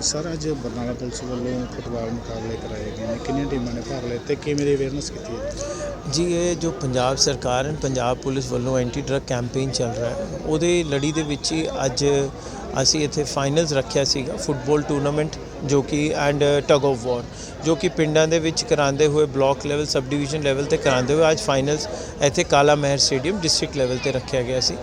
Sir, ਅੱਜ Barnala police ਵੱਲੋਂ football ਮੁਕਾਬਲੇ ਕਰਾਏ ਗਏ ਨੇ। ਕਿੰਨੀਆਂ ਟੀਮਾਂ ਨੇ ਭਾਗ ਲਿਆ ਤੇ ਕਿਵੇਂ ਦੀ ਅਵੇਅਰਨੈਸ ਕੀਤੀ ਹੈ? ਜੀ, ਇਹ ਜੋ ਪੰਜਾਬ ਸਰਕਾਰ ਐਂਡ ਪੰਜਾਬ ਪੁਲਿਸ ਵੱਲੋਂ ਐਂਟੀ ਡਰੱਗ ਕੈਂਪੇਨ ਚੱਲ ਰਿਹਾ ਹੈ। ਉਹਦੇ ਲੜੀ ਦੇ ਵਿੱਚ ਹੀ ਅੱਜ ਅਸੀਂ ਇੱਥੇ ਫਾਈਨਲਸ ਰੱਖਿਆ ਸੀਗਾ ਫੁੱਟਬਾਲ ਟੂਰਨਾਮੈਂਟ ਜੋ ਕਿ ਐਂਡ ਟਗ ਆਫ ਵਾਰ ਜੋ ਕਿ ਪਿੰਡਾਂ ਦੇ ਵਿੱਚ ਕਰਾਉਂਦੇ ਹੋਏ block level sub division level ਤੇ ਕਰਾਉਂਦੇ ਹੋਏ ਅੱਜ ਫਾਈਨਲਸ ਇੱਥੇ ਕਾਲਾ ਮਹਿਰ ਸਟੇਡੀਅਮ ਡਿਸਟ੍ਰਿਕਟ ਲੈਵਲ ਤੇ ਰੱਖਿਆ ਗਿਆ ਸੀ।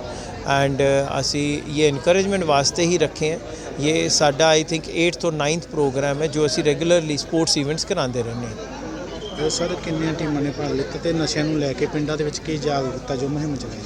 ਐਂਡ uh, ਅਸੀਂ ਇਹ ਇਨਕਰੇਜਮੈਂਟ ਵਾਸਤੇ ਹੀ ਰੱਖੇ ਹੈ। ਇਹ ਸਾਡਾ ਆਈ ਥਿੰਕ 8th ਤੋਂ 9th ਪ੍ਰੋਗਰਾਮ ਹੈ, ਜੋ ਅਸੀਂ ਰੈਗੂਲਰਲੀ ਸਪੋਰਟਸ ਇਵੈਂਟਸ ਕਰਾਉਂਦੇ ਰਹਿੰਦੇ ਹਾਂ। ਸਰ, ਕਿੰਨੀਆਂ ਟੀਮਾਂ ਨੇ ਭਾਗ ਲਿੱਤਾ ਤੇ ਨਸ਼ਿਆਂ ਨੂੰ ਲੈ ਕੇ ਪਿੰਡਾਂ ਦੇ ਵਿੱਚ ਕੀ ਜਾਗਰੂਕਤਾ ਜੋ ਮੁਹਿੰਮ ਚਲਾਈ?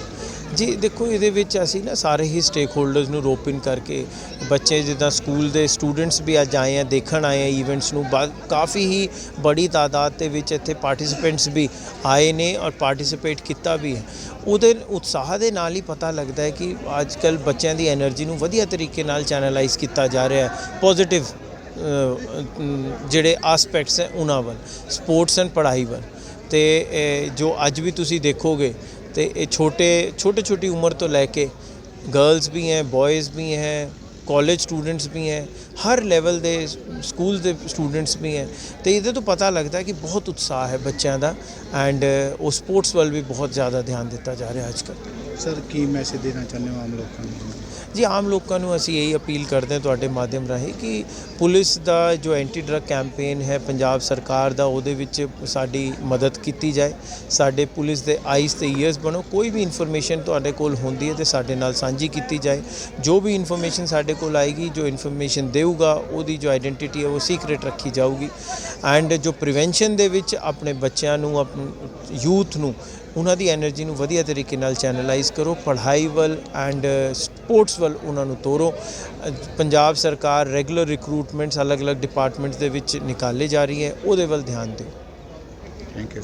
ਜੀ, ਦੇਖੋ, ਇਹਦੇ ਵਿੱਚ ਅਸੀਂ ਨਾ ਸਾਰੇ ਹੀ ਸਟੇਕ ਹੋਲਡਰਸ ਨੂੰ ਰੋਪ ਇਨ ਕਰਕੇ ਬੱਚੇ ਜਿੱਦਾਂ ਸਕੂਲ ਦੇ ਸਟੂਡੈਂਟਸ ਵੀ ਅੱਜ ਆਏ ਆ, ਦੇਖਣ ਆਏ ਆ ਇਵੈਂਟਸ ਨੂੰ। ਕਾਫੀ ਹੀ ਬੜੀ ਤਾਦਾਦ ਦੇ ਵਿੱਚ ਇੱਥੇ ਪਾਰਟਿਸਿਪੈਂਟਸ ਵੀ ਆਏ ਨੇ ਔਰ ਪਾਰਟਿਸਿਪੇਟ ਕੀਤਾ ਵੀ ਹੈ। ਉਹਦੇ ਉਤਸ਼ਾਹ ਦੇ ਨਾਲ ਹੀ ਪਤਾ ਲੱਗਦਾ ਹੈ ਕਿ ਅੱਜ ਕੱਲ ਬੱਚਿਆਂ ਦੀ એનર્ਜੀ ਨੂੰ ਵਧੀਆ ਤਰੀਕੇ ਨਾਲ ਚੈਨਲਾਈਜ਼ ਕੀਤਾ ਜਾ ਰਿਹਾ ਹੈ। ਪੋਜ਼ਿਟਿਵ ਜਿਹੜੇ ਆਸਪੈਕਟਸ ਹੈ, ਉਹਨਾਂ ਵੱਲ। ਸਪੋਰਟਸ ਐਂਡ ਪੜ੍ਹਾਈ ਵੱਲ। ਤੇ ਜੋ ਅੱਜ ਵੀ ਤੁਸੀਂ ਦੇਖੋਗੇ ਤੇ ਇਹ ਛੋਟੇ ਛੋਟੇ ਛੋਟੀ ਉਮਰ ਤੋਂ ਲੈ ਕੇ ਗਰਲਸ ਵੀ ਹੈ ਬॉयਜ਼ ਵੀ ਹੈ ਕਾਲਜ ਸਟੂਡੈਂਟਸ ਵੀ ਹੈ, ਹਰ ਲੈਵਲ ਦੇ ਸਕੂਲ ਦੇ ਸਟੂਡੈਂਟਸ ਵੀ ਹੈ। ਤੇ ਇਹਦੇ ਤੋਂ ਪਤਾ ਲੱਗਦਾ ਕਿ ਬਹੁਤ ਉਤਸ਼ਾਹ ਹੈ ਬੱਚਿਆਂ ਦਾ ਐਂਡ ਉਹ ਸਪੋਰਟਸ ਵੱਲ ਵੀ ਬਹੁਤ ਜ਼ਿਆਦਾ ਧਿਆਨ ਦਿੱਤਾ ਜਾ ਰਿਹਾ ਅੱਜ ਅੱਜਕੱਲ੍ਹ ਸਰ, ਕੀ ਮੈਸੇਜ ਦੇਣਾ ਚਾਹੁੰਦੇ ਹੋ ਆਮ ਲੋਕਾਂ ਨੂੰ? ਜੀ, ਆਮ ਲੋਕਾਂ ਨੂੰ ਅਸੀਂ ਇਹੀ ਅਪੀਲ ਕਰਦੇ ਹਾਂ ਤੁਹਾਡੇ ਮਾਧਿਅਮ ਰਾਹੀਂ ਕਿ ਪੁਲਿਸ ਦਾ ਜੋ ਐਂਟੀ ਡਰੱਗ ਕੈਂਪੇਨ ਹੈ, ਪੰਜਾਬ ਸਰਕਾਰ ਦਾ ਉਹਦੇ ਵਿੱਚ ਸਾਡੀ ਮਦਦ ਕੀਤੀ ਜਾਏ। ਸਾਡੇ ਪੁਲਿਸ ਦੇ ਆਈਸ ਤੇ ਈਅਰਸ ਬਣੋ। ਕੋਈ ਵੀ ਇਨਫੋਰਮੇਸ਼ਨ ਤੁਹਾਡੇ ਕੋਲ ਹੁੰਦੀ ਹੈ ਤੇ ਸਾਡੇ ਨਾਲ ਸਾਂਝੀ ਕੀਤੀ ਜਾਏ। ਜੋ ਵੀ ਇਨਫੋਰਮੇਸ਼ਨ ਸਾਡੇ ਕੋਲ ਆਏਗੀ, ਜੋ ਇਨਫੋਰਮੇਸ਼ਨ ਦੇਊਗਾ, ਉਹਦੀ ਜੋ ਆਇਡੈਂਟੀਟੀ ਹੈ, ਉਹ ਸੀਕ੍ਰੀਟ ਰੱਖੀ ਜਾਊਗੀ। ਐਂਡ ਜੋ ਪ੍ਰੀਵੈਂਸ਼ਨ ਦੇ ਵਿੱਚ ਆਪਣੇ ਬੱਚਿਆਂ ਨੂੰ, ਆਪਣੇ ਯੂਥ ਨੂੰ, ਉਹਨਾਂ ਦੀ એનર્ਜੀ ਨੂੰ ਵਧੀਆ ਤਰੀਕੇ ਨਾਲ ਚੈਨਲਾਈਜ਼ ਕਰੋ, ਪੜ੍ਹਾਈ ਵੱਲ ਐਂਡ ਸਪੋਰਟਸ ਵੱਲ ਉਹਨਾਂ ਨੂੰ ਤੋਰੋ। ਪੰਜਾਬ ਸਰਕਾਰ ਰੈਗੂਲਰ ਰਿਕਰੂਟਮੈਂਟਸ ਅਲੱਗ-ਅਲੱਗ ਡਿਪਾਰਟਮੈਂਟਸ ਦੇ ਵਿੱਚ ਨਿਕਾਲੇ ਜਾ ਰਹੀ ਹੈ, ਉਹਦੇ ਵੱਲ ਧਿਆਨ ਦਿਓ। Thank you